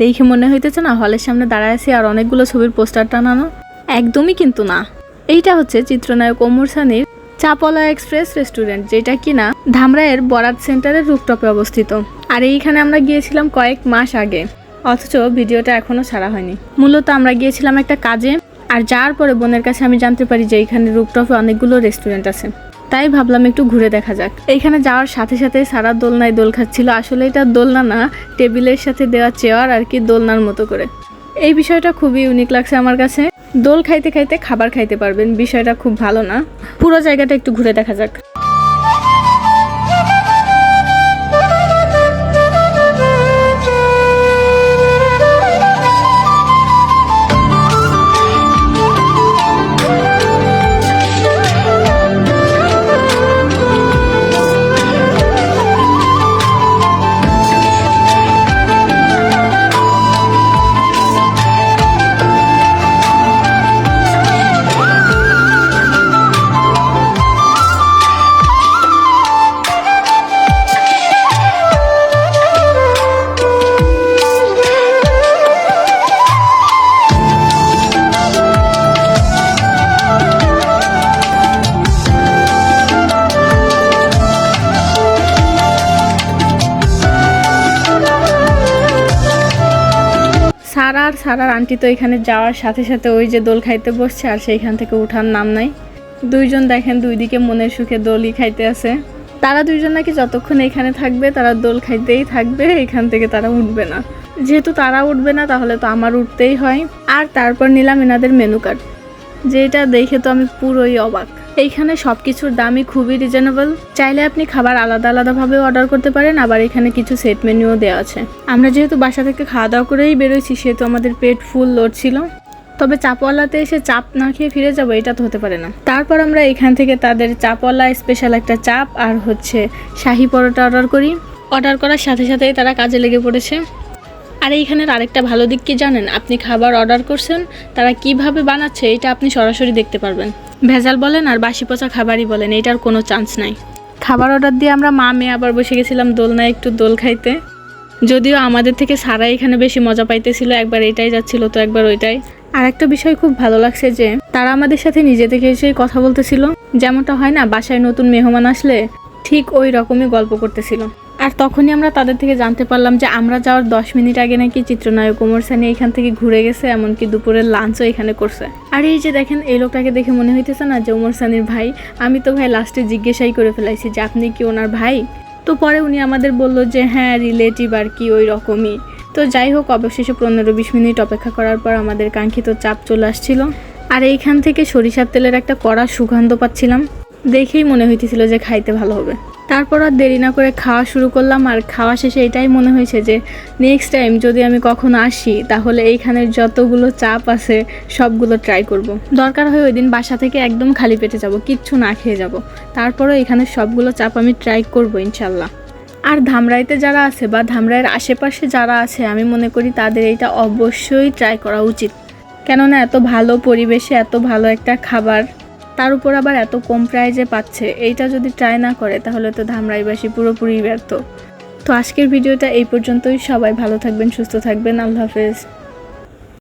দেখে মনে হইতেছে না হলের সামনে দাঁড়ায় আছি আর অনেকগুলো ছবির পোস্টার টানানো। একদমই কিন্তু না। এইটা হচ্ছে চিত্রনায়ক ওমর সানির চাপলা এক্সপ্রেস রেস্টুরেন্ট, যেটা কিনা ধামরাইয়ের বরাত সেন্টারের রুপটপে অবস্থিত। আর এইখানে আমরা গিয়েছিলাম কয়েক মাস আগে। অথচ ভিডিওটা এখনও ছাড়া হয়নি। মূলত আমরা গিয়েছিলাম একটা কাজে, আর যাওয়ার পরে বোনের কাছে আমি জানতে পারি যে এইখানে রুপটপে অনেকগুলো রেস্টুরেন্ট আছে। তাই ভাবলাম একটু ঘুরে দেখা যাক। এইখানে যাওয়ার সাথে সাথে সারা দোলনায় দোল খাচ্ছিল। আসলে এটা দোলনা না, টেবিলের সাথে দেওয়া চেয়ার আর কি দোলনার মতো করে। এই বিষয়টা খুবই ইউনিক লাগছে আমার কাছে। দোল খাইতে খাইতে খাবার খাইতে পারবেন, বিষয়টা খুব ভালো না। পুরো জায়গাটা একটু ঘুরে দেখা যাক। সারা আর সারার আন্টি তো এখানে যাওয়ার সাথে সাথে ওই যে দোল খাইতে বসছে আর সেইখান থেকে উঠার নাম নাই। দুইজন দেখেন দুই দিকে মনের সুখে দোলই খাইতে আছে। তারা দুইজন নাকি যতক্ষণ এখানে থাকবে তারা দোল খাইতেই থাকবে, এখান থেকে তারা উঠবে না। যেহেতু তারা উঠবে না, তাহলে তো আমার উঠতেই হয়। আর তারপর নিলাম এনাদের মেনু কার্ড যেটা দেখে তো আমি পুরোই অবাক। এইখানে সব কিছুর দামই খুবই রিজনেবল চাইলে আপনি খাবার আলাদা আলাদাভাবে অর্ডার করতে পারেন, আবার এখানে কিছু সেট মেনুও দেওয়া আছে। আমরা যেহেতু বাসা থেকে খাওয়া দাওয়া করেই বেরোইছি, সেহেতু আমাদের পেট ফুল লোড ছিল। তবে চাপওয়ালাতে এসে চাপ না খেয়ে ফিরে যাব, এটা তো হতে পারে না। তারপর আমরা এখান থেকে তাদের চাপওয়ালা স্পেশাল একটা চাপ আর হচ্ছে শাহি পরোটা অর্ডার করি। অর্ডার করার সাথে সাথেই তারা কাজে লেগে পড়েছে। আর এইখানের আরেকটা ভালো দিক কি জানেন? আপনি খাবার অর্ডার করছেন, তারা কীভাবে বানাচ্ছে এটা আপনি সরাসরি দেখতে পারবেন। ভেজাল বলেন আর বাসি পচা খাবারই বলেন, এটার কোনো চান্স নাই। খাবার অর্ডার দিয়ে আমরা মা মেয়ে আবার বসে গেছিলাম দোলনায় একটু দোল খাইতে। যদিও আমাদের থেকে সারা এখানে বেশি মজা পাইতেছিল, একবার এটাই যাচ্ছিল, তো একবার ওইটাই। আর একটা বিষয় খুব ভালো লাগছে যে, তারা আমাদের সাথে নিজে থেকে এসেই কথা বলতেছিল। যেমনটা হয় না, বাসায় নতুন মেহমান আসলে ঠিক ওই রকমই গল্প করতেছিল। আর তখনই আমরা তাদের থেকে জানতে পারলাম যে আমরা যাওয়ার দশ মিনিট আগে নাকি চিত্রনায়ক ওমর সানি এখান থেকে ঘুরে গেছে, এমনকি দুপুরের লাঞ্চও এখানে করছে। আর এই যে দেখেন, এই লোকটাকে দেখে মনে হইতেছে না যে ওমর সানির ভাই। আমি তো ভাই লাস্টে জিজ্ঞাসাই করে ফেলাইছি যে, আপনি কি ওনার ভাই? তো পরে উনি আমাদের বলল যে হ্যাঁ রিলেটিভ আর কি, ওই রকমই। তো যাই হোক, অবশেষে পনেরো বিশ মিনিট অপেক্ষা করার পর আমাদের কাঙ্ক্ষিত চাপ চলে আসছিল। আর এইখান থেকে সরিষার তেলের একটা কড়া সুগন্ধ পাচ্ছিলাম। দেখেই মনে হইতেছিল যে খাইতে ভালো হবে। তারপর আর দেরি না করে খাওয়া শুরু করলাম, আর খাওয়া শেষে এটাই মনে হয়েছে যে নেক্সট টাইম যদি আমি কখনো আসি, তাহলে এইখানের যতগুলো চাপ আছে, সবগুলো ট্রাই করব। দরকার হয় ওই দিন বাসা থেকে একদম খালি পেটে যাব, কিচ্ছু না খেয়ে যাব। তারপরও এখানে সবগুলো চাপ আমি ট্রাই করব ইনশাল্লাহ। আর ধামরাইতে যারা আছে বা ধামরাইয়ের আশেপাশে যারা আছে, আমি মনে করি তাদের এইটা অবশ্যই ট্রাই করা উচিত। কেননা এত ভালো পরিবেশে, এত ভালো একটা খাবার তার উপর আবার এত কম প্রাইজে পাচ্ছে, এইটা যদি ট্রাই না করে, তাহলে তো ধামরাইবাসী পুরোপুরি ব্যর্থ। তো আজকের ভিডিওটা এই পর্যন্তই, সবাই ভালো থাকবেন, সুস্থ থাকবেন, আল্লাহ হাফেজ।